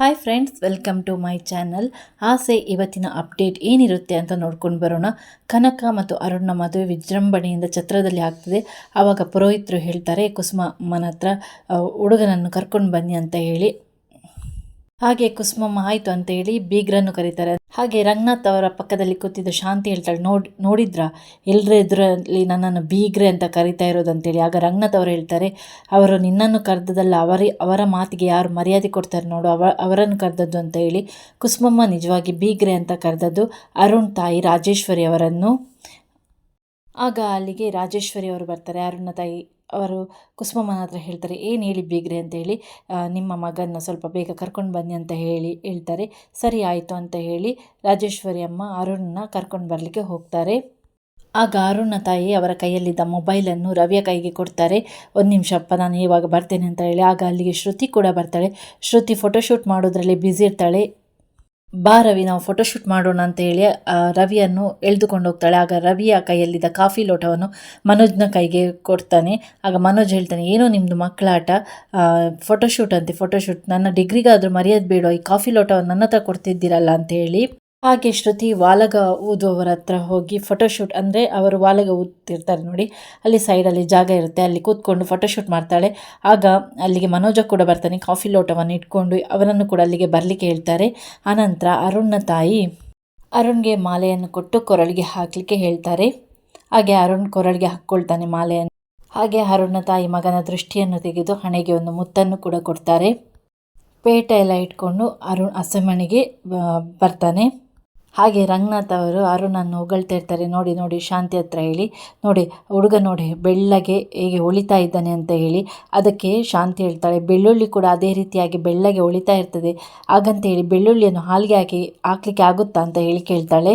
Hi friends welcome to my channel ಆಸೆ ಇವತ್ತಿನ update ಏನಿರುತ್ತೆ ಅಂತ ನೋಡ್ಕೊಂಡು ಬರೋಣ. ಕನಕ ಮತ್ತು ಅರುಣ್ನ ಮದುವೆ ವಿಜೃಂಭಣೆಯಿಂದ ಛತ್ರದಲ್ಲಿ ಆಗ್ತದೆ. ಆವಾಗ ಪುರೋಹಿತರು ಹೇಳ್ತಾರೆ ಕುಸುಮಮ್ಮನ ಹತ್ರ ಹುಡುಗನನ್ನು ಕರ್ಕೊಂಡು ಬನ್ನಿ ಅಂತ ಹೇಳಿ. ಹಾಗೆ ಕುಸುಮಮ್ಮ ಆಯಿತು ಅಂತ ಹೇಳಿ ಬೀಗ್ರನ್ನು ಕರೀತಾರೆ. ಹಾಗೆ ರಂಗನಾಥ್ ಅವರ ಪಕ್ಕದಲ್ಲಿ ಕೂತಿದ್ದ ಶಾಂತಿ ಹೇಳ್ತಾಳೆ, ನೋಡ್, ನೋಡಿದ್ರ? ಎಲ್ಲರ ಎದುರಲ್ಲಿ ನನ್ನನ್ನು ಬೀಗ್ರೆ ಅಂತ ಕರಿತಾ ಇರೋದು ಅಂತೇಳಿ. ಆಗ ರಂಗನಾಥ್ ಅವರು ಹೇಳ್ತಾರೆ, ಅವರು ನಿನ್ನನ್ನು ಕರೆದದಲ್ಲ ಅವರಿ, ಅವರ ಮಾತಿಗೆ ಯಾರು ಮರ್ಯಾದೆ ಕೊಡ್ತಾರೆ ನೋಡು, ಅವ, ಅವರನ್ನು ಕರೆದದ್ದು ಅಂತ ಹೇಳಿ ಕುಸುಮಮ್ಮ ನಿಜವಾಗಿ ಬೀಗ್ರೆ ಅಂತ ಕರೆದದ್ದು ಅರುಣ್ ತಾಯಿ ರಾಜೇಶ್ವರಿ ಅವರನ್ನು. ಆಗ ಅಲ್ಲಿಗೆ ರಾಜೇಶ್ವರಿ ಅವರು ಬರ್ತಾರೆ, ಅರುಣ ತಾಯಿ ಅವರು ಕುಸುಮಮ್ಮನ ಹತ್ರ ಹೇಳ್ತಾರೆ, ಏನು ಹೇಳಿ ಬೀಗ್ರೆ ಅಂತ ಹೇಳಿ ನಿಮ್ಮ ಮಗನ ಸ್ವಲ್ಪ ಬೇಗ ಕರ್ಕೊಂಡು ಬನ್ನಿ ಅಂತ ಹೇಳಿ, ಹೇಳ್ತಾರೆ. ಸರಿ ಆಯಿತು ಅಂತ ಹೇಳಿ ರಾಜೇಶ್ವರಿ ಅಮ್ಮ ಅರುಣ್ನ ಕರ್ಕೊಂಡು ಬರಲಿಕ್ಕೆ ಹೋಗ್ತಾರೆ. ಆಗ ಅರುಣ್ನ ತಾಯಿ ಅವರ ಕೈಯಲ್ಲಿದ್ದ ಮೊಬೈಲನ್ನು ರವಿಯ ಕೈಗೆ ಕೊಡ್ತಾರೆ. ಒಂದು ನಿಮಿಷ ಅಪ್ಪ, ನಾನು ಇವಾಗ ಬರ್ತೇನೆ ಅಂತ ಹೇಳಿ, ಆಗ ಅಲ್ಲಿಗೆ ಶ್ರುತಿ ಕೂಡ ಬರ್ತಾಳೆ. ಶ್ರುತಿ ಫೋಟೋಶೂಟ್ ಮಾಡೋದ್ರಲ್ಲಿ ಬ್ಯುಸಿ ಇರ್ತಾಳೆ. ಬಾ ರವಿ ನಾವು ಫೋಟೋಶೂಟ್ ಮಾಡೋಣ ಅಂತ ಹೇಳಿ ರವಿಯನ್ನು ಎಳೆದುಕೊಂಡು ಹೋಗ್ತಾಳೆ. ಆಗ ರವಿಯ ಕೈಯಲ್ಲಿದ್ದ ಕಾಫಿ ಲೋಟವನ್ನು ಮನೋಜ್ನ ಕೈಗೆ ಕೊಡ್ತಾನೆ. ಆಗ ಮನೋಜ್ ಹೇಳ್ತಾನೆ, ಏನೋ ನಿಮ್ಮದು ಮಕ್ಕಳಾಟ. ಫೋಟೋಶೂಟ್ ಅಂತೆ ಫೋಟೋಶೂಟ್ ನನ್ನ ಡಿಗ್ರಿಗಾದರೂ ಮರ್ಯಾದೆ ಬೇಡ, ಈ ಕಾಫಿ ಲೋಟವನ್ನು ನನ್ನ ಹತ್ರ ಕೊಡ್ತಿದ್ದೀರಲ್ಲ ಅಂತ ಹೇಳಿ ಹಾಗೆ ಶ್ರುತಿ ವಾಲಗ ಊದುವವರ ಹತ್ರ ಹೋಗಿ ಫೋಟೋಶೂಟ್ ಅಂದರೆ ಅವರು ವಾಲಗ ಊದ್ತಿರ್ತಾರೆ ನೋಡಿ. ಅಲ್ಲಿ ಸೈಡಲ್ಲಿ ಜಾಗ ಇರುತ್ತೆ, ಅಲ್ಲಿ ಕೂತ್ಕೊಂಡು ಫೋಟೋಶೂಟ್ ಮಾಡ್ತಾಳೆ. ಆಗ ಅಲ್ಲಿಗೆ ಮನೋಜ ಕೂಡ ಬರ್ತಾನೆ, ಕಾಫಿ ಲೋಟವನ್ನು ಇಟ್ಕೊಂಡು ಅವರನ್ನು ಕೂಡ ಅಲ್ಲಿಗೆ ಬರಲಿಕ್ಕೆ ಹೇಳ್ತಾರೆ. ಆನಂತರ ಅರುಣ್ನ ತಾಯಿ ಅರುಣ್ಗೆ ಮಾಲೆಯನ್ನು ಕೊಟ್ಟು ಕೊರಳಿಗೆ ಹಾಕಲಿಕ್ಕೆ ಹೇಳ್ತಾರೆ. ಹಾಗೆ ಅರುಣ್ ಕೊರಳಿಗೆ ಹಾಕ್ಕೊಳ್ತಾನೆ ಮಾಲೆಯನ್ನು. ಹಾಗೆ ಅರುಣ್ನ ತಾಯಿ ಮಗನ ದೃಷ್ಟಿಯನ್ನು ತೆಗೆದು ಹಣೆಗೆ ಒಂದು ಮುತ್ತನ್ನು ಕೂಡ ಕೊಡ್ತಾರೆ. ಪೇಟೆ ಎಲ್ಲ ಇಟ್ಕೊಂಡು ಅರುಣ್ ಅಸಮಣಿಗೆ ಬರ್ತಾನೆ. ಹಾಗೆ ರಂಗನಾಥ್ ಅವರು ಅರುಣನ್ನು ಹೊಗಳ್ತಾ ಇರ್ತಾರೆ. ನೋಡಿ ನೋಡಿ, ಶಾಂತಿ ಹತ್ರ ಹೇಳಿ. ನೋಡಿ, ಹುಡುಗ ನೋಡಿ, ಬೆಳ್ಳಗೆ ಹೇಗೆ ಹೊಳಿತಾ ಇದ್ದಾನೆ ಅಂತ ಹೇಳಿ. ಅದಕ್ಕೆ ಶಾಂತಿ ಹೇಳ್ತಾಳೆ, ಬೆಳ್ಳುಳ್ಳಿ ಕೂಡ ಅದೇ ರೀತಿಯಾಗಿ ಬೆಳ್ಳಗೆ ಹೊಳಿತಾ ಇರ್ತದೆ. ಹಾಗಂತ ಹೇಳಿ ಬೆಳ್ಳುಳ್ಳಿಯನ್ನು ಹಾಲಿಗೆ ಹಾಕಿ, ಹಾಕ್ಲಿಕ್ಕೆ ಆಗುತ್ತಾ ಅಂತ ಹೇಳಿ ಕೇಳ್ತಾಳೆ.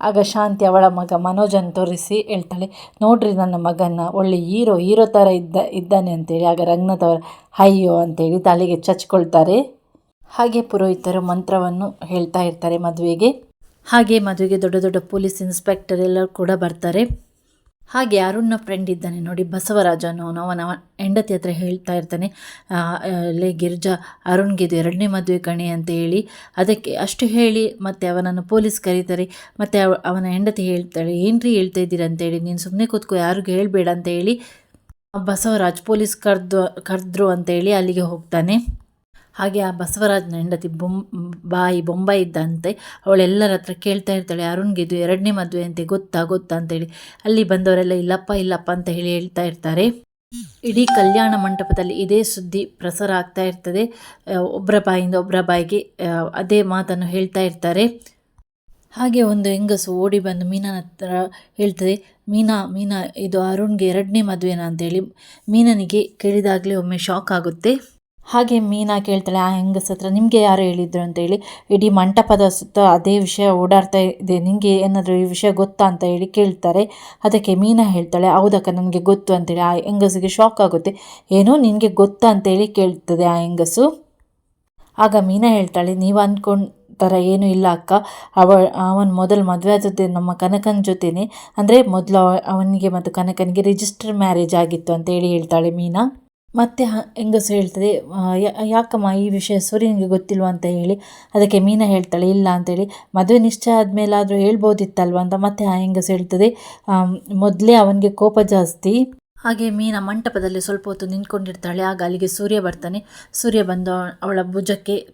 ಆಗ ಶಾಂತಿ ಅವಳ ಮಗ ಮನೋಜನ್ನು ತೋರಿಸಿ ಹೇಳ್ತಾಳೆ, ನೋಡ್ರಿ ನನ್ನ ಮಗನ ಒಳ್ಳೆ ಹೀರೋ ಹೀರೋ ಥರ ಇದ್ದ, ಇದ್ದಾನೆ ಅಂತೇಳಿ ಆಗ ರಂಗನಾಥ್ ಅವರ, ಅಯ್ಯೋ ಅಂತೇಳಿ ತಲೆಗೆ ಚಚ್ಕೊಳ್ತಾರೆ. ಹಾಗೆ ಪುರೋಹಿತರು ಮಂತ್ರವನ್ನು ಹೇಳ್ತಾ ಇರ್ತಾರೆ ಮದುವೆಗೆ. ಹಾಗೆ ಮದುವೆಗೆ ದೊಡ್ಡ ದೊಡ್ಡ ಪೊಲೀಸ್ ಇನ್ಸ್ಪೆಕ್ಟರ್ ಎಲ್ಲರೂ ಕೂಡ ಬರ್ತಾರೆ. ಹಾಗೆ ಅರುಣ್ನ ಫ್ರೆಂಡ್ ಇದ್ದಾನೆ ನೋಡಿ ಬಸವರಾಜ ಅನ್ನೋನು ಅವನ ಹೆಂಡತಿ ಹತ್ರ ಹೇಳ್ತಾ ಇರ್ತಾನೆ ಲೇ ಗಿರ್ಜಾ, ಅರುಣ್ಗೆ ಇದು ಎರಡನೇ ಮದುವೆ ಕಣೆ ಅಂತ ಹೇಳಿ. ಅದಕ್ಕೆ ಅಷ್ಟು ಹೇಳಿ ಮತ್ತೆ ಅವನನ್ನು ಪೊಲೀಸ್ ಕರೀತಾರೆ. ಮತ್ತು ಅವ, ಅವನ ಹೆಂಡತಿ ಹೇಳ್ತಾಳೆ, ಏನ್ರಿ ಹೇಳ್ತಾ ಇದ್ದೀರಾ? ಅಂತೇಳಿ ನೀನು ಸುಮ್ಮನೆ ಕೂತ್ಕೋ, ಯಾರಿಗೂ ಹೇಳಬೇಡ ಅಂತ ಹೇಳಿ ಬಸವರಾಜ್ ಪೊಲೀಸ್ ಕರೆದು, ಕರೆದ್ರು ಅಂತೇಳಿ ಅಲ್ಲಿಗೆ ಹೋಗ್ತಾನೆ. ಹಾಗೆ ಆ ಬಸವರಾಜನ ಹೆಂಡತಿ ಬೊಂ, ಬಾಯಿ ಬೊಂಬ ಇದ್ದಂತೆ ಅವಳೆಲ್ಲರ ಹತ್ರ ಕೇಳ್ತಾ ಇರ್ತಾಳೆ, ಅರುಣ್ಗೆ ಇದು ಎರಡನೇ ಮದುವೆ ಅಂತೆ, ಗೊತ್ತಾ ಗೊತ್ತಾ? ಅಂತೇಳಿ. ಅಲ್ಲಿ ಬಂದವರೆಲ್ಲ, ಇಲ್ಲಪ್ಪ ಇಲ್ಲಪ್ಪ, ಅಂತ ಹೇಳಿ ಹೇಳ್ತಾ ಇರ್ತಾರೆ. ಇಡೀ ಕಲ್ಯಾಣ ಮಂಟಪದಲ್ಲಿ ಇದೇ ಸುದ್ದಿ ಪ್ರಸಾರ ಆಗ್ತಾ ಇರ್ತದೆ. ಒಬ್ಬರ ಬಾಯಿಂದ ಒಬ್ಬರ ಬಾಯಿಗೆ ಅದೇ ಮಾತನ್ನು ಹೇಳ್ತಾ ಇರ್ತಾರೆ. ಹಾಗೆ ಒಂದು ಹೆಂಗಸು ಓಡಿ ಬಂದು ಮೀನನ ಹತ್ರ ಹೇಳ್ತದೆ, ಮೀನಾ ಮೀನಾ, ಇದು ಅರುಣ್ಗೆ ಎರಡನೇ ಮದುವೆನಾ? ಅಂತೇಳಿ. ಮೀನನಿಗೆ ಕೇಳಿದಾಗಲೇ ಒಮ್ಮೆ ಶಾಕ್ ಆಗುತ್ತೆ. ಹಾಗೆ ಮೀನಾ ಕೇಳ್ತಾಳೆ, ಆ ಹೆಂಗಸ ಹತ್ರ ನಿಮಗೆ ಯಾರು ಹೇಳಿದ್ರು? ಅಂತೇಳಿ, ಇಡೀ ಮಂಟಪದ ಸುತ್ತ ಅದೇ ವಿಷಯ ಓಡಾಡ್ತಾ ಇದೆ ನಿಮಗೆ ಏನಾದರೂ ಈ ವಿಷಯ ಗೊತ್ತಾ? ಅಂತ ಹೇಳಿ ಕೇಳ್ತಾರೆ. ಅದಕ್ಕೆ ಮೀನಾ ಹೇಳ್ತಾಳೆ, ಹೌದಕ್ಕ ನನಗೆ ಗೊತ್ತು. ಅಂತೇಳಿ, ಆ ಹೆಂಗಸಿಗೆ ಶಾಕ್ ಆಗುತ್ತೆ. ಏನೋ ನಿನಗೆ ಗೊತ್ತಾ? ಅಂತೇಳಿ ಕೇಳ್ತದೆ ಆ ಹೆಂಗಸು ಆಗ ಮೀನಾ ಹೇಳ್ತಾಳೆ, ನೀವು ಅಂದ್ಕೊಂಡು ಥರ ಏನೂ ಇಲ್ಲ ಅಕ್ಕ. ಅವ, ಅವನು ಮೊದಲು ಮದುವೆ ಜೊತೆ ನಮ್ಮ ಕನಕನ ಜೊತೆನೆ. ಅಂದರೆ ಮೊದಲು ಅವ, ಅವನಿಗೆ ಮತ್ತು ಕನಕನಿಗೆ ರಿಜಿಸ್ಟರ್ ಮ್ಯಾರೇಜ್ ಆಗಿತ್ತು ಅಂತ ಹೇಳಿ ಹೇಳ್ತಾಳೆ ಮೀನಾ. ಮತ್ತೆ ಹೆಂಗಸು ಹೇಳ್ತದೆ ಯಾಕಮ್ಮ ಈ ವಿಷಯ ಸೂರ್ಯನಿಗೆ ಗೊತ್ತಿಲ್ವಾ ಅಂತ ಹೇಳಿ, ಅದಕ್ಕೆ ಮೀನಾ ಹೇಳ್ತಾಳೆ, ಇಲ್ಲ ಅಂತೇಳಿ ಮದುವೆ ನಿಶ್ಚಯ ಆದಮೇಲಾದರೂ ಹೇಳ್ಬೋದಿತ್ತಲ್ವ ಅಂತ ಮತ್ತೆ ಆ ಹೆಂಗಸು ಹೇಳ್ತದೆ ಮೊದಲೇ ಅವನಿಗೆ ಕೋಪ ಜಾಸ್ತಿ. ಹಾಗೆ ಮೀನ ಮಂಟಪದಲ್ಲಿ ಸ್ವಲ್ಪ ಹೊತ್ತು ನಿಂತ್ಕೊಂಡಿರ್ತಾಳೆ, ಆಗ ಅಲ್ಲಿಗೆ ಸೂರ್ಯ ಬರ್ತಾನೆ, ಸೂರ್ಯ ಬಂದು ಅವಳ ಭುಜಕ್ಕೆ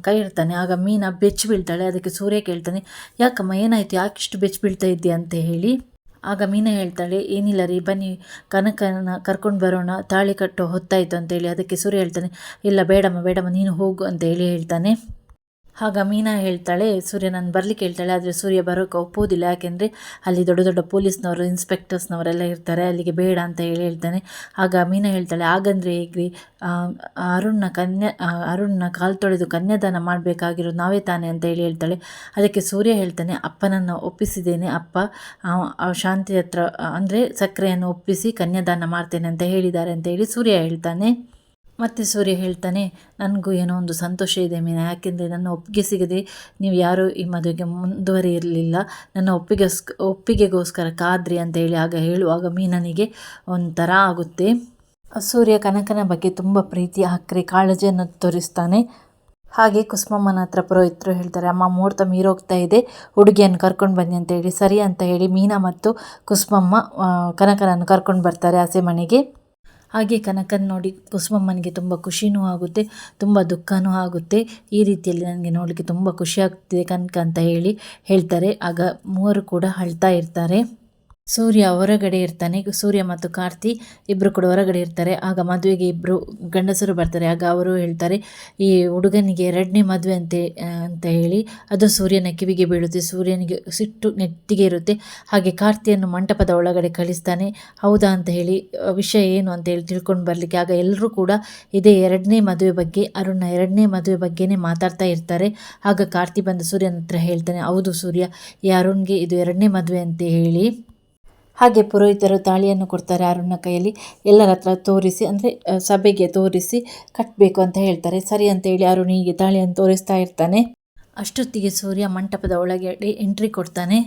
ಕ- ಇಡ್ತಾನೆ, ಆಗ ಮೀನ ಬೆಚ್ಚಿ ಬೀಳ್ತಾಳೆ, ಅದಕ್ಕೆ ಸೂರ್ಯ ಕೇಳ್ತಾನೆ, ಯಾಕಮ್ಮ ಏನಾಯಿತು, ಯಾಕಿಷ್ಟು ಬೆಚ್ಚಿ ಬೀಳ್ತಾ ಇದ್ದೀಯ ಅಂತ ಹೇಳಿ. ಆಗ ಮೀನಾ ಹೇಳ್ತಾಳೆ, ಏನಿಲ್ಲ ರೀ, ಬನ್ನಿ, ಕನಕನ ಕರ್ಕೊಂಡು ಬರೋಣ, ತಾಳಿ ಕಟ್ಟೋ ಹೊತ್ತಾಯಿತು ಅಂತೇಳಿ, ಅದಕ್ಕೆ ಸೂರ್ಯ ಹೇಳ್ತಾನೆ, ಇಲ್ಲ ಬೇಡಮ್ಮ ಬೇಡಮ್ಮ, ನೀನು ಹೋಗು ಅಂತ ಹೇಳಿ ಹೇಳ್ತಾನೆ. ಆಗ ಮೀನಾ ಹೇಳ್ತಾಳೆ, ಸೂರ್ಯ, ನಾನು ಬರ್ಲಿಕ್ಕೆ ಹೇಳ್ತಾಳೆ, ಆದರೆ ಸೂರ್ಯ ಬರೋಕ್ಕೆ ಒಪ್ಪೋದಿಲ್ಲ ಯಾಕೆಂದರೆ ಅಲ್ಲಿ ದೊಡ್ಡ ದೊಡ್ಡ ಪೊಲೀಸ್ನವರು ಇನ್ಸ್ಪೆಕ್ಟರ್ಸ್ನವರೆಲ್ಲ ಇರ್ತಾರೆ, ಅಲ್ಲಿಗೆ ಬೇಡ ಅಂತ ಹೇಳಿ ಹೇಳ್ತಾನೆ. ಆಗ ಮೀನಾ ಹೇಳ್ತಾಳೆ, ಹಾಗಂದರೆ ಹೇಗ್ರಿ? ಅರುಣ್ನ ಕನ್ಯಾ ಅರುಣ್ನ ಕಾಲು ತೊಳೆದು ಕನ್ಯಾದಾನ ಮಾಡಬೇಕಾಗಿರೋದು ನಾವೇ ತಾನೆ ಅಂತ ಹೇಳಿ ಹೇಳ್ತಾಳೆ. ಅದಕ್ಕೆ ಸೂರ್ಯ ಹೇಳ್ತಾನೆ, ಅಪ್ಪನನ್ನು ಒಪ್ಪಿಸಿದ್ದೇನೆ, ಅಪ್ಪ. ಶಾಂತಿ ಹತ್ರ, ಅಂದರೆ ಸಕ್ಕರೆಯನ್ನು ಒಪ್ಪಿಸಿ ಕನ್ಯಾದಾನ ಮಾಡ್ತೇನೆ ಅಂತ ಹೇಳಿದ್ದಾರೆ ಅಂತ ಹೇಳಿ ಸೂರ್ಯ ಹೇಳ್ತಾನೆ. ಮತ್ತೆ ಸೂರ್ಯ ಹೇಳ್ತಾನೆ, ನನಗೂ ಏನೋ ಒಂದು ಸಂತೋಷ ಇದೆ ಮೀನ, ಯಾಕೆಂದರೆ ನನ್ನ ಒಪ್ಪಿಗೆ ಸಿಗದೆ ನೀವು ಯಾರೂ ಈ ಮದುವೆಗೆ ಮುಂದುವರಿಯಿರಲಿಲ್ಲ ನನ್ನ ಒಪ್ಪಿಗೆಸ್, ಒಪ್ಪಿಗೆಗೋಸ್ಕರ ಕಾದ್ರಿ ಅಂತ ಹೇಳಿ ಆಗ ಹೇಳುವಾಗ ಮೀನನಿಗೆ ಒಂಥರ ಆಗುತ್ತೆ. ಸೂರ್ಯ ಕನಕನ ಬಗ್ಗೆ ತುಂಬ ಪ್ರೀತಿ ಹಾಕ್ರೆ ಕಾಳಜಿಯನ್ನು ತೋರಿಸ್ತಾನೆ. ಹಾಗೆ ಕುಸುಮಮ್ಮನ ಹತ್ರ ಪುರೋಹಿತರು ಹೇಳ್ತಾರೆ, ಅಮ್ಮ, ಮುಹೂರ್ತ ಮೀರೋಗ್ತಾ ಇದೆ, ಹುಡುಗಿಯನ್ನು ಕರ್ಕೊಂಡು ಬನ್ನಿ ಅಂತ ಹೇಳಿ, ಸರಿ ಅಂತ ಹೇಳಿ ಮೀನಾ ಮತ್ತು ಕುಸುಮಮ್ಮ ಕನಕನನ್ನು ಕರ್ಕೊಂಡು ಬರ್ತಾರೆ ಆಸೆ ಮನೆಗೆ. ಹಾಗೆ ಕನಕನ ನೋಡಿ ಕುಸುಮಮ್ಮನಿಗೆ ತುಂಬ ಖುಷಿನೂ ಆಗುತ್ತೆ, ತುಂಬ ದುಃಖನೂ ಆಗುತ್ತೆ. ಈ ರೀತಿಯಲ್ಲಿ ನನಗೆ ನೋಡಲಿಕ್ಕೆ ತುಂಬ ಖುಷಿ ಆಗ್ತಿದೆ ಕನಕ ಅಂತ ಹೇಳಿ ಹೇಳ್ತಾರೆ. ಆಗ ಮೂವರು ಕೂಡ ಅಳ್ತಾ ಇರ್ತಾರೆ. ಸೂರ್ಯ ಹೊರಗಡೆ ಇರ್ತಾನೆ. ಸೂರ್ಯ ಮತ್ತು ಕಾರ್ತಿ ಇಬ್ಬರು ಕೂಡ ಹೊರಗಡೆ ಇರ್ತಾರೆ. ಆಗ ಮದುವೆಗೆ ಇಬ್ಬರು ಗಂಡಸರು ಬರ್ತಾರೆ. ಆಗ ಅವರು ಹೇಳ್ತಾರೆ, ಈ ಹುಡುಗನಿಗೆ ಎರಡನೇ ಮದುವೆ ಅಂತೆ ಅಂತ ಹೇಳಿ. ಅದು ಸೂರ್ಯನ ಕಿವಿಗೆ ಬೀಳುತ್ತೆ. ಸೂರ್ಯನಿಗೆ ಸಿಟ್ಟು ನೆತ್ತಿಗೆ ಇರುತ್ತೆ. ಹಾಗೆ ಕಾರ್ತಿಯನ್ನು ಮಂಟಪದ ಒಳಗಡೆ ಕಳಿಸ್ತಾನೆ. ಹೌದಾ ಅಂತ ಹೇಳಿ ವಿಷಯ ಏನು ಅಂತ ಹೇಳಿ ತಿಳ್ಕೊಂಡು ಬರಲಿಕ್ಕೆ ಆಗ ಎಲ್ಲರೂ ಕೂಡ ಇದೇ ಎರಡನೇ ಮದುವೆ ಬಗ್ಗೆ, ಅರುಣ್ನ ಎರಡನೇ ಮದುವೆ ಬಗ್ಗೆನೇ ಮಾತಾಡ್ತಾ ಇರ್ತಾರೆ. ಆಗ ಕಾರ್ತಿ ಬಂದು ಸೂರ್ಯನ ಹತ್ರ ಹೇಳ್ತಾನೆ, ಹೌದು ಸೂರ್ಯ, ಈ ಅರುಣ್ಗೆ ಇದು ಎರಡನೇ ಮದುವೆ ಅಂತ ಹೇಳಿ. ಹಾಗೆ ಪುರೋಹಿತರು ತಾಳಿಯನ್ನು ಕೊಡ್ತಾರೆ ಅರುಣ್ನ ಕೈಯಲ್ಲಿ. ಎಲ್ಲರ ಹತ್ರ ತೋರಿಸಿ, ಅಂದರೆ ಸಭೆಗೆ ತೋರಿಸಿ ಕಟ್ಟಬೇಕು ಅಂತ ಹೇಳ್ತಾರೆ. ಸರಿ ಅಂತ ಹೇಳಿ ಅರುಣ್ ಹೀಗೆ ತಾಳಿಯನ್ನು ತೋರಿಸ್ತಾ ಇರ್ತಾನೆ. ಅಷ್ಟೊತ್ತಿಗೆ ಸೂರ್ಯ ಮಂಟಪದ ಒಳಗೆ ಎಂಟ್ರಿ ಕೊಡ್ತಾನೆ.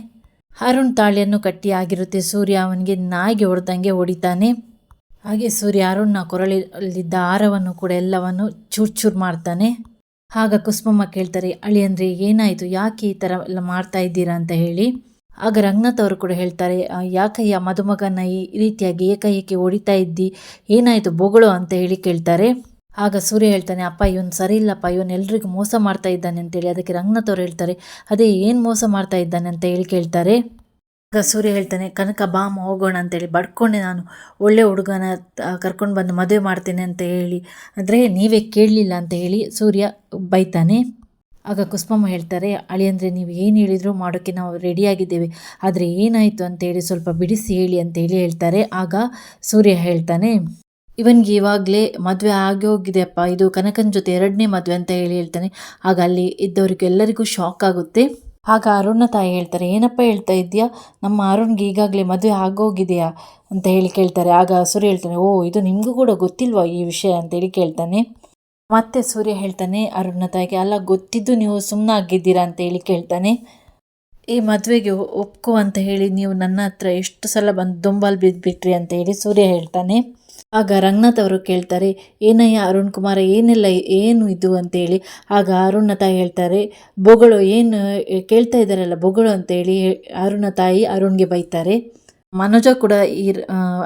ಅರುಣ್ ತಾಳಿಯನ್ನು ಕಟ್ಟಿ ಆಗಿರುತ್ತೆ. ಸೂರ್ಯ ಅವನಿಗೆ ನಾಯಿಗೆ ಹೊಡೆದಂಗೆ ಹೊಡಿತಾನೆ. ಹಾಗೆ ಸೂರ್ಯ ಅರುಣ್ನ ಕೊರಳಲ್ಲಿದ್ದ ಹಾರವನ್ನು ಕೂಡ ಎಲ್ಲವನ್ನು ಚೂರ್ ಚೂರು ಮಾಡ್ತಾನೆ. ಆಗ ಕುಸುಮಮ್ಮ ಕೇಳ್ತಾರೆ, ಅಳಿ ಅಂದರೆ ಏನಾಯಿತು? ಯಾಕೆ ಈ ಥರ ಎಲ್ಲ ಮಾಡ್ತಾ ಇದ್ದೀರಾ? ಅಂತ ಹೇಳಿ. ಆಗ ರಂಗನಾಥ್ ಅವರು ಕೂಡ ಹೇಳ್ತಾರೆ ಯಾಕಯ್ಯ ಮದುಮಗನ ಈ ರೀತಿಯಾಗಿ ಏಕಾಏಕಿ ಹೊಡಿತಾ ಇದ್ದಿ? ಏನಾಯಿತು ಬೊಗಳು? ಅಂತ ಹೇಳಿ ಕೇಳ್ತಾರೆ. ಆಗ ಸೂರ್ಯ ಹೇಳ್ತಾನೆ, ಅಪ್ಪ, ಇವನು ಸರಿ ಇಲ್ಲಪ್ಪ, ಇವನು ಎಲ್ರಿಗೂ ಮೋಸ ಮಾಡ್ತಾ ಇದ್ದಾನೆ ಅಂತೇಳಿ ಅದಕ್ಕೆ ರಂಗನಾಥ್ ಅವರು ಹೇಳ್ತಾರೆ, ಅದೇ ಏನು ಮೋಸ ಮಾಡ್ತಾ ಇದ್ದಾನೆ? ಅಂತ ಹೇಳಿ ಕೇಳ್ತಾರೆ. ಆಗ ಸೂರ್ಯ ಹೇಳ್ತಾನೆ, ಕನಕ ಬಾಮ ಹೋಗೋಣ ಅಂತೇಳಿ ಬಡ್ಕೊಂಡೆ ನಾನು, ಒಳ್ಳೆ ಹುಡುಗನ ಕರ್ಕೊಂಡು ಬಂದು ಮದುವೆ ಮಾಡ್ತೇನೆ ಅಂತ ಹೇಳಿ. ಅಂದರೆ ನೀವೇ ಕೇಳಲಿಲ್ಲ ಅಂತ ಹೇಳಿ ಸೂರ್ಯ ಬೈತಾನೆ. ಆಗ ಕುಸುಮಮ್ಮ ಹೇಳ್ತಾರೆ ಅಳಿಯಂದ್ರೆ ನೀವು ಏನು ಹೇಳಿದರೂ ಮಾಡೋಕ್ಕೆ ನಾವು ರೆಡಿಯಾಗಿದ್ದೇವೆ ಆದರೆ ಏನಾಯಿತು ಅಂತೇಳಿ ಸ್ವಲ್ಪ ಬಿಡಿಸಿ ಹೇಳಿ ಅಂತೇಳಿ ಹೇಳ್ತಾರೆ. ಆಗ ಸೂರ್ಯ ಹೇಳ್ತಾನೆ, ಇವನ್ಗೆ ಇವಾಗಲೇ ಮದುವೆ ಆಗಿ ಇದು ಕನಕನ ಜೊತೆ ಎರಡನೇ ಮದುವೆ ಅಂತ ಹೇಳಿ ಹೇಳ್ತಾನೆ. ಆಗ ಅಲ್ಲಿ ಇದ್ದವರಿಗೆ ಎಲ್ಲರಿಗೂ ಶಾಕ್ ಆಗುತ್ತೆ. ಆಗ ಅರುಣ್ನ ತಾಯಿ ಹೇಳ್ತಾರೆ, ಏನಪ್ಪ ಹೇಳ್ತಾ ಇದೆಯಾ ನಮ್ಮ ಅರುಣ್ಗೆ ಈಗಾಗಲೇ ಮದುವೆ ಆಗೋಗಿದೆಯಾ? ಅಂತ ಹೇಳಿ ಕೇಳ್ತಾರೆ. ಆಗ ಸೂರ್ಯ ಹೇಳ್ತಾನೆ, ಓ, ಇದು ನಿಮಗೂ ಕೂಡ ಗೊತ್ತಿಲ್ವಾ ಈ ವಿಷಯ? ಅಂತೇಳಿ ಕೇಳ್ತಾನೆ. ಮತ್ತೆ ಸೂರ್ಯ ಹೇಳ್ತಾನೆ, ಅರುಣ್ನ ತಾಯಿಗೆ, ಅಲ್ಲ, ಗೊತ್ತಿದ್ದು ನೀವು ಸುಮ್ಮನಾಗಿದ್ದೀರಾ ಅಂತ ಹೇಳಿ ಕೇಳ್ತಾನೆ. ಈ ಮದುವೆಗೆ ಒಪ್ಕೋ ಅಂತ ಹೇಳಿ ನೀವು ನನ್ನ ಹತ್ರ ಎಷ್ಟು ಸಲ ಬಂದು, ದೊಂಬಲ್ ಬಿದ್ದುಬಿಟ್ರಿ ಅಂತ ಹೇಳಿ ಸೂರ್ಯ ಹೇಳ್ತಾನೆ. ಆಗ ರಂಗನಾಥ್ ಅವರು ಕೇಳ್ತಾರೆ, ಏನಯ್ಯ ಅರುಣ್ ಕುಮಾರ, ಏನೆಲ್ಲ, ಏನು ಇದು? ಅಂತೇಳಿ ಆಗ ಅರುಣ ತಾಯಿ ಹೇಳ್ತಾರೆ, ಬೊಗಳು, ಏನು, ಕೇಳ್ತಾ ಇದ್ದಾರಲ್ಲ, ಬೊಗಳು? ಅಂತೇಳಿ ಅರುಣ ತಾಯಿ ಅರುಣ್ಗೆ ಬೈತಾರೆ. ಮನೋಜ ಕೂಡ ಈ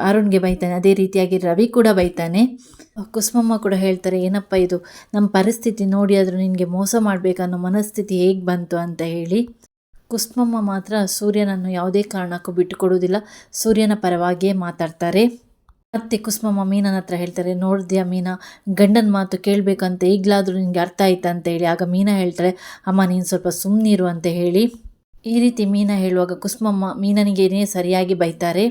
ಅರುಣ್ಗೆ ಬೈತಾನೆ. ಅದೇ ರೀತಿಯಾಗಿ ರವಿ ಕೂಡ ಬೈತಾನೆ. ಕುಸುಮಮ್ಮ ಕೂಡ ಹೇಳ್ತಾರೆ, ಏನಪ್ಪ ಇದು? ನಮ್ಮ ಪರಿಸ್ಥಿತಿ ನೋಡಿ ಆದರೂ ನಿನಗೆ ಮೋಸ ಮಾಡಬೇಕನ್ನೋ ಮನಸ್ಥಿತಿ ಹೇಗೆ ಬಂತು? ಅಂತ ಹೇಳಿ. ಕುಸುಮಮ್ಮ ಮಾತ್ರ ಸೂರ್ಯನನ್ನು ಯಾವುದೇ ಕಾರಣಕ್ಕೂ ಬಿಟ್ಟುಕೊಡುವುದಿಲ್ಲ. ಸೂರ್ಯನ ಪರವಾಗಿಯೇ ಮಾತಾಡ್ತಾರೆ. ಮತ್ತೆ ಕುಸುಮಮ್ಮ ಮೀನನ ಹತ್ರ ಹೇಳ್ತಾರೆ, ನೋಡಿದ್ಯಾ ಮೀನಾ, ಗಂಡನ ಮಾತು ಕೇಳಬೇಕಂತ ಈಗಲಾದರೂ ನಿನಗೆ ಅರ್ಥ ಆಯ್ತಾ? ಅಂತ ಹೇಳಿ. ಆಗ ಮೀನಾ ಹೇಳ್ತಾಳೆ, ಅಮ್ಮ, ನೀನು ಸ್ವಲ್ಪ ಸುಮ್ಮನಿರು ಅಂತ ಹೇಳಿ. ಈ ರೀತಿ ಮೀನಾ ಹೇಳುವಾಗ ಕುಸುಮಮ್ಮ ಮೀನನಿಗೇನೇ ಸರಿಯಾಗಿ ಬೈತಾರೆ.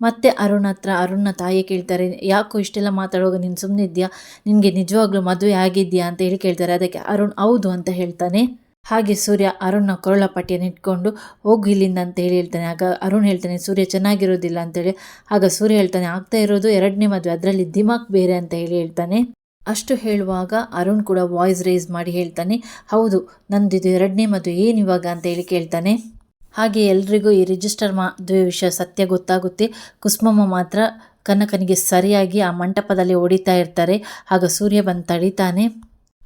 ಮತ್ತೆ ಅರುಣ್ ಹತ್ರ ಅರುಣ್ನ ತಾಯಿ ಕೇಳ್ತಾರೆ, ಯಾಕೋ ಇಷ್ಟೆಲ್ಲ ಮಾತಾಡುವಾಗ ನೀನು ಸುಮ್ಮನೆ ಇದೆಯಾ ನಿನಗೆ ನಿಜವಾಗ್ಲೂ ಮದುವೆ ಆಗಿದೆಯಾ ಅಂತ ಹೇಳಿ ಕೇಳ್ತಾರೆ. ಅದಕ್ಕೆ ಅರುಣ್, ಹೌದು ಅಂತ ಹೇಳ್ತಾನೆ. ಹಾಗೆ ಸೂರ್ಯ ಅರುಣ್ನ ಕೊರಳ ಪಟ್ಟಿಯನ್ನು ಇಟ್ಕೊಂಡು ಹೋಗು ಇಲ್ಲಿಂದ ಅಂತ ಹೇಳಿ ಹೇಳ್ತಾನೆ. ಆಗ ಅರುಣ್ ಹೇಳ್ತಾನೆ, ಸೂರ್ಯ ಚೆನ್ನಾಗಿರೋದಿಲ್ಲ ಅಂತೇಳಿ ಆಗ ಸೂರ್ಯ ಹೇಳ್ತಾನೆ, ಆಗ್ತಾ ಇರೋದು ಎರಡನೇ ಮದುವೆ, ಅದರಲ್ಲಿ ದಿಮಾಕ್ ಬೇರೆ ಅಂತ ಹೇಳಿ ಹೇಳ್ತಾನೆ. ಅಷ್ಟು ಹೇಳುವಾಗ ಅರುಣ್ ಕೂಡ ವಾಯ್ಸ್ ರೇಸ್ ಮಾಡಿ ಹೇಳ್ತಾನೆ, ಹೌದು, ನಂದಿದು ಎರಡನೇ ಮದುವೆ, ಏನು ಇವಾಗ ಅಂತ ಹೇಳಿ ಕೇಳ್ತಾನೆ. ಹಾಗೆ ಎಲ್ರಿಗೂ ಈ ರಿಜಿಸ್ಟರ್ ಮದುವೆ ವಿಷಯ ಸತ್ಯ ಗೊತ್ತಾಗುತ್ತೆ. ಕುಸುಮಮ್ಮ ಮಾತ್ರ ಕನಕನಿಗೆ ಸರಿಯಾಗಿ ಆ ಮಂಟಪದಲ್ಲಿ ಹೊಡಿತಾ ಇರ್ತಾರೆ. ಆಗ ಸೂರ್ಯ ಬಂದು ತಡಿತಾನೆ.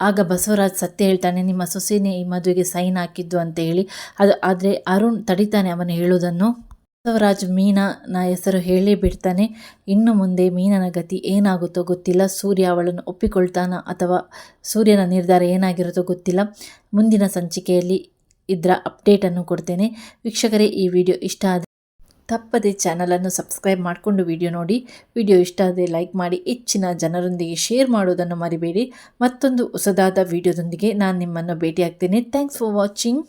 ಆಗ ಬಸವರಾಜ್ ಸತ್ಯ ಹೇಳ್ತಾನೆ, ನಿಮ್ಮ ಸೊಸೆನೇ ಈ ಮದುವೆಗೆ ಸೈನ್ ಹಾಕಿದ್ದು ಅಂತ ಹೇಳಿ. ಅದು ಆದರೆ ಅರುಣ್ ತಡಿತಾನೆ ಅವನು ಹೇಳೋದನ್ನು. ಬಸವರಾಜ್ ಮೀನಾನ ಹೆಸರು ಹೇಳೇ ಬಿಡ್ತಾನೆ. ಇನ್ನು ಮುಂದೆ ಮೀನನ ಗತಿ ಏನಾಗುತ್ತೋ ಗೊತ್ತಿಲ್ಲ. ಸೂರ್ಯ ಅವಳನ್ನು ಒಪ್ಪಿಕೊಳ್ತಾನ ಅಥವಾ ಸೂರ್ಯನ ನಿರ್ಧಾರ ಏನಾಗಿರುತ್ತೋ ಗೊತ್ತಿಲ್ಲ. ಮುಂದಿನ ಸಂಚಿಕೆಯಲ್ಲಿ ಇದರ ಅಪ್ಡೇಟನ್ನು ಕೊಡ್ತೇನೆ. ವೀಕ್ಷಕರೇ, ಈ ವಿಡಿಯೋ ಇಷ್ಟ ಆದರೆ ತಪ್ಪದೆ ಚಾನಲನ್ನು ಸಬ್ಸ್ಕ್ರೈಬ್ ಮಾಡಿಕೊಂಡು ವಿಡಿಯೋ ನೋಡಿ. ವಿಡಿಯೋ ಇಷ್ಟ ಆದರೆ ಲೈಕ್ ಮಾಡಿ. ಹೆಚ್ಚಿನ ಜನರೊಂದಿಗೆ ಶೇರ್ ಮಾಡೋದನ್ನು ಮರಿಬೇಡಿ. ಮತ್ತೊಂದು ಹೊಸದಾದ ವಿಡಿಯೋದೊಂದಿಗೆ ನಾನು ನಿಮ್ಮನ್ನು ಭೇಟಿಯಾಗ್ತೇನೆ. Thanks for watching